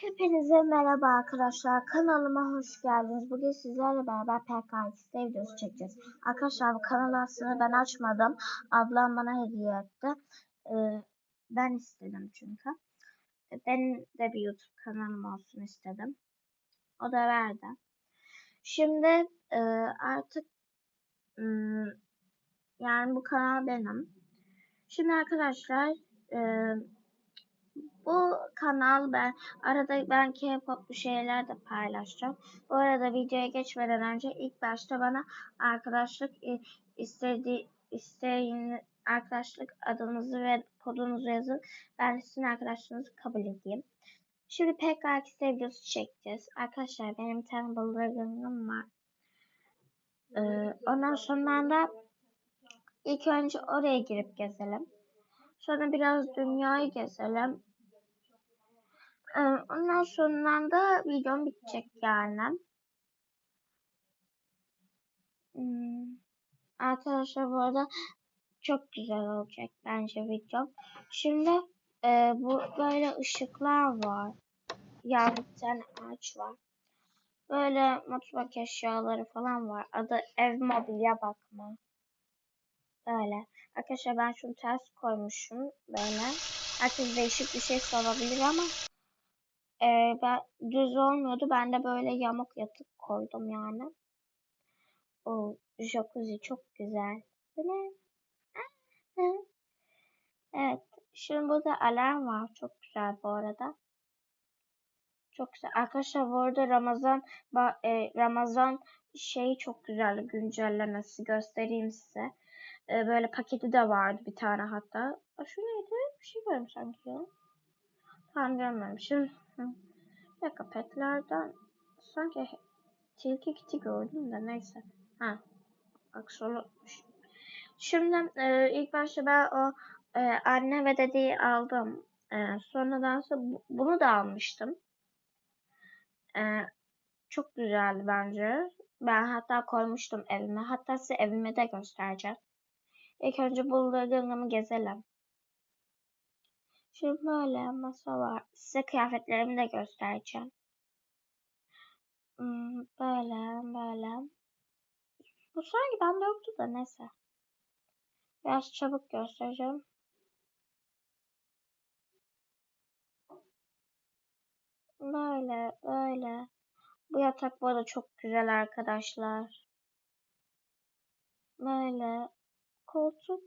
Hepinize merhaba arkadaşlar. Kanalıma hoş geldiniz. Bugün sizlerle beraber PKX'de videosu çekeceğiz. Arkadaşlar bu kanalı aslında ben açmadım. Ablam bana hediye etti. Ee, ben istedim çünkü. Ben de bir YouTube kanalım olsun istedim. O da verdi. Şimdi e, artık ım, yani bu kanal benim. Şimdi arkadaşlar e, bu kanal ben arada ben K-pop şeyler de paylaşacağım. Bu arada videoya geçmeden önce ilk başta bana arkadaşlık e, istediği isteyin arkadaşlık adınızı ve kodunuzu yazın. Ben sizin arkadaşlığınızı kabul edeyim. Şimdi PKX videosu çekeceğiz. Arkadaşlar benim bir tane balığım var. Ee, ondan sonra da ilk önce oraya girip gezelim. Sonra biraz dünyayı gezelim. Ee, ondan sonra da videom bitecek yani. Hmm. Arkadaşlar bu arada çok güzel olacak bence videom. Şimdi e, bu böyle ışıklar var. Ya bir tane ağaç var. Böyle mutfak eşyaları falan var. Adı ev mobilya bakma. Böyle. Arkadaşlar ben şunu ters koymuşum böyle. Herkes değişik bir şey sorabilir ama e, ben düz olmuyordu. Ben de böyle yamuk yatıp koydum yani. O jacuzzi çok güzel. Evet. Şimdi burada alarm var. Çok güzel bu arada. Çok güzel. Arkadaşlar bu arada Ramazan e, Ramazan şeyi çok güzel güncellemesi göstereyim size. E, böyle paketi de vardı bir tane hatta. Aa, şu neydi? Bir şey görmüş sanki ya. Tam görmemişim. Bir dakika sanki tilki kiti gördüm de neyse. Ha. Bak solutmuş. Şimdi e, ilk başta ben o e, anne ve dediği aldım. E, sonradan sonra bunu da almıştım. E, çok güzeldi bence. Ben hatta koymuştum evime. Hatta size evime de göstereceğim. İlk önce bulduğumu gezelim. Şimdi böyle masa var. Size kıyafetlerimi de göstereceğim. Hmm, böyle böyle. Bu sanki bende yoktu da neyse. Biraz çabuk göstereceğim. Böyle böyle. Bu yatak bu arada çok güzel arkadaşlar. Böyle. Koltuk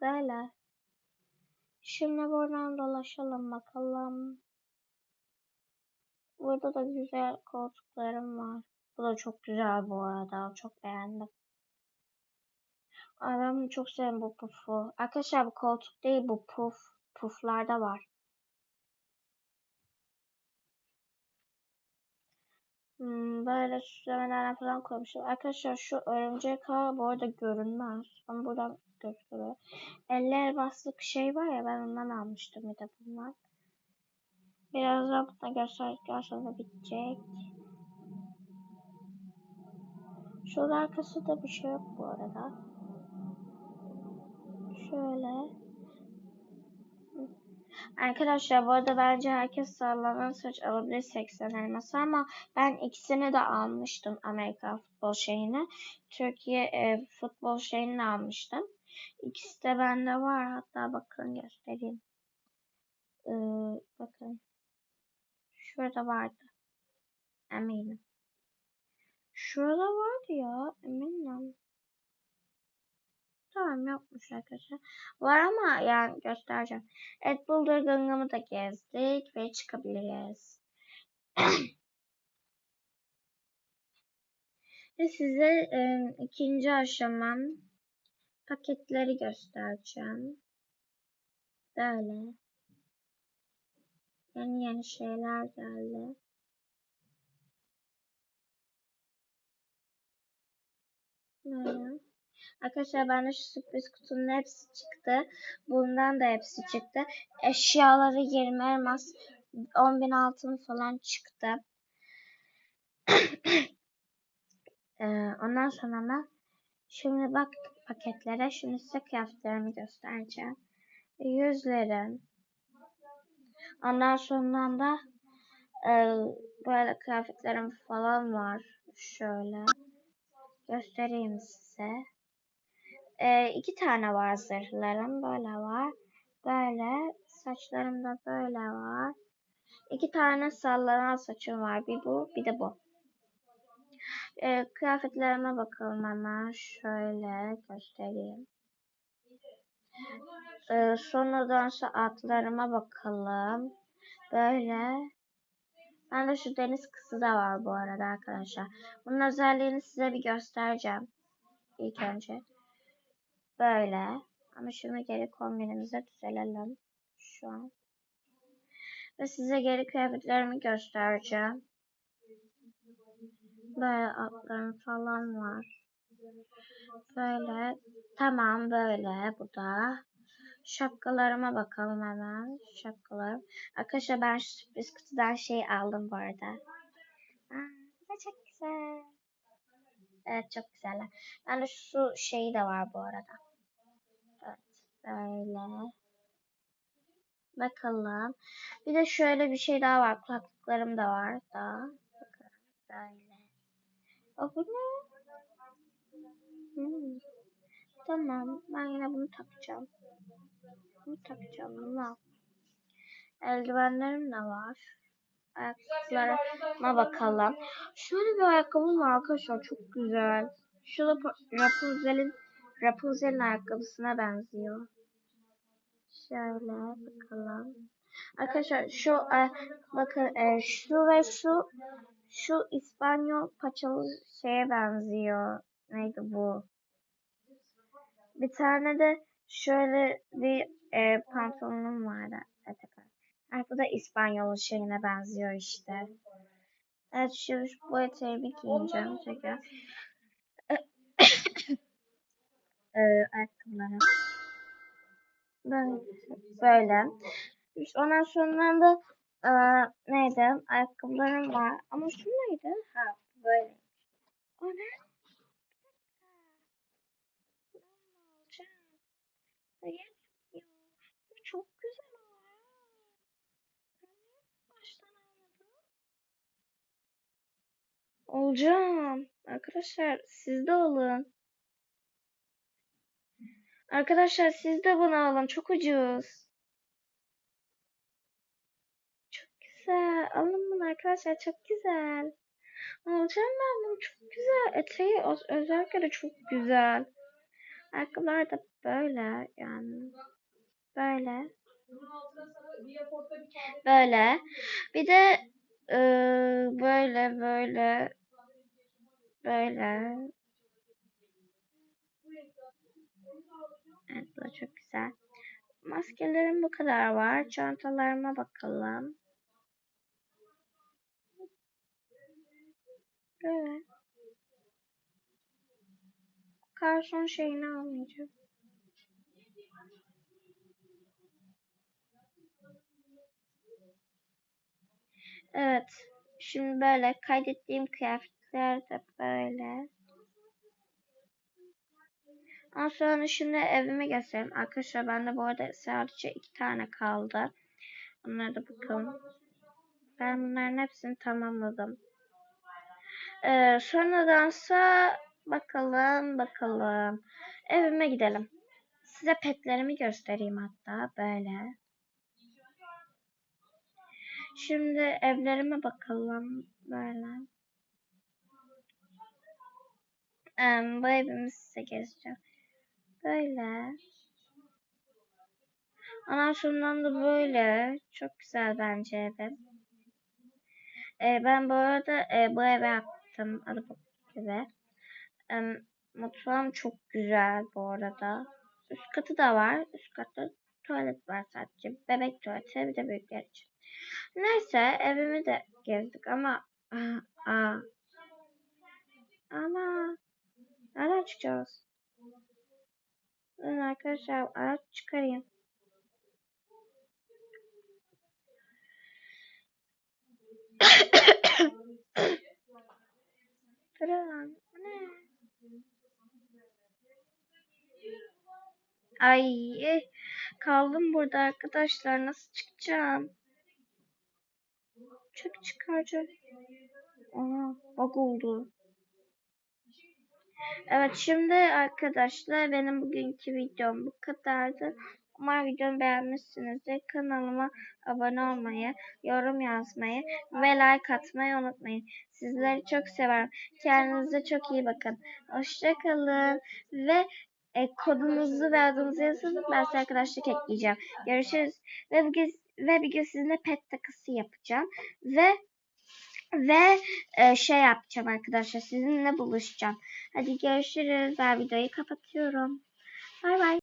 böyle. Şimdi buradan dolaşalım bakalım. Burada da güzel koltuklarım var. Bu da çok güzel bu arada. Çok beğendim. Bunu çok seviyorum bu pufu. Arkadaşlar bu koltuk değil bu puf. Puflarda var. Hmm, böyle süslemelerden falan koymuşum. Arkadaşlar şu örümcek ağı bu arada görünmez. Ama buradan gözüküyor. Eller baslık şey var ya ben ondan almıştım bir de bunlar. Birazdan bunu gösterdikten sonra bitecek. Şurada arkasında bir şey yok bu arada. Şöyle. Arkadaşlar bu arada bence herkes sallanan saç alabilir 80 elması ama ben ikisini de almıştım Amerika futbol şeyini. Türkiye e, futbol şeyini almıştım. İkisi de bende var. Hatta bakın göstereyim. Ee, bakın. Şurada vardı. Eminim. Şurada vardı ya. Eminim. Tamam yokmuş arkadaşlar. Var ama yani göstereceğim. Evet Boulder Gangam'ı da gezdik ve çıkabiliriz. ve size e, ikinci aşamam paketleri göstereceğim. Böyle. Yeni yeni şeyler geldi. Böyle. Arkadaşlar bende şu sürpriz kutunun hepsi çıktı. Bundan da hepsi çıktı. Eşyaları 20 elmas 10 bin altın falan çıktı. ee, ondan sonra da şimdi bak paketlere. Şimdi size kıyafetlerimi göstereceğim. Yüzlerim. Ondan sonra da Ee, böyle kıyafetlerim falan var. Şöyle. Göstereyim size. Ee, iki tane var zırhlarım. Böyle var. Böyle. Saçlarımda böyle var. İki tane sallanan saçım var. Bir bu, bir de bu. Ee, kıyafetlerime bakalım hemen. Şöyle göstereyim. Ee, sonradan ise atlarıma bakalım. Böyle. Bende şu deniz kızı da var bu arada arkadaşlar. Bunun özelliğini size bir göstereceğim. İlk önce. Böyle. Ama şunu geri kombinimize düzelelim. Şu an. Ve size geri kıyafetlerimi göstereceğim. Böyle atlarım falan var. Böyle. Tamam böyle. Bu da. Şapkalarıma bakalım hemen. Şapkalarım. Arkadaşlar ben sürpriz kutudan şey aldım bu arada. Aa, çok güzel. Evet çok güzeller. Yani şu şeyi de var bu arada. Böyle. Bakalım. Bir de şöyle bir şey daha var. Kulaklıklarım da var. Bakın böyle. O bu ne? Hmm. Tamam. Ben yine bunu takacağım. Bunu takacağım. Bunu Eldivenlerim de var. Ayakkabılarıma bakalım. Şöyle bir ayakkabım var arkadaşlar. Çok güzel. Şu da Rapunzel'in Rapunzel'in ayakkabısına benziyor. Şöyle bakalım. Arkadaşlar şu e, bakın e, şu ve şu şu İspanyol paçalı şeye benziyor. Neydi bu? Bir tane de şöyle bir e, pantolonum vardı. Evet, evet. bu da İspanyol şeyine benziyor işte. Evet şu, bu eteğimi giyeceğim tekrar. E, ayakkabıları. Böyle. Böyle. İşte ondan sonra da e, neydi? Ayakkabılarım var. Ama şu neydi? Ha böyle. O ne? Hayır. Çok güzel ama. Baştan almadım. Olacağım. Arkadaşlar siz de alın. Arkadaşlar siz de bunu alın. Çok ucuz. Çok güzel. Alın bunu arkadaşlar. Çok güzel. Alacağım ben bunu. Çok güzel. Eteği özellikle de çok güzel. Ayakkabılar da böyle yani. Böyle. Böyle. Bir de e, böyle böyle böyle. Evet bu da çok güzel. Maskelerim bu kadar var. Çantalarıma bakalım. Böyle. Karson şeyini almayacağım. Evet. Şimdi böyle kaydettiğim kıyafetler de böyle. Ondan sonra şimdi evime göstereyim. Arkadaşlar bende bu arada sadece iki tane kaldı. Onlara da bakalım. Ben bunların hepsini tamamladım. Ee, sonradansa bakalım bakalım. Evime gidelim. Size petlerimi göstereyim hatta böyle. Şimdi evlerime bakalım böyle. Ee, bu evimi size gezeceğim. Böyle. Ondan sonra da böyle. Çok güzel bence evim. Ee, ben bu arada e, bu eve yaptım. Bu gibi. Ee, mutfağım çok güzel bu arada. Üst katı da var. Üst katta tuvalet var sadece. Bebek tuvaleti bir de büyükler için. Neyse evimi de gezdik ama aa, aa. Ama nereden çıkacağız? Ben arkadaşlar araç çıkarayım. Fırın. Ne? Ay kaldım burada arkadaşlar nasıl çıkacağım? çöp çıkaracağım. Aha bak oldu. Evet şimdi arkadaşlar benim bugünkü videom bu kadardı. Umarım videomu beğenmişsinizdir. Kanalıma abone olmayı, yorum yazmayı ve like atmayı unutmayın. Sizleri çok severim. Kendinize çok iyi bakın. Hoşçakalın ve e, kodunuzu ve adınızı yazın. Ben size arkadaşlık ekleyeceğim. Görüşürüz. Ve bugün, ve bir gün sizinle pet takısı yapacağım. Ve ve e, şey yapacağım arkadaşlar. Sizinle buluşacağım. Hadi görüşürüz. Ben videoyu kapatıyorum. Bay bay.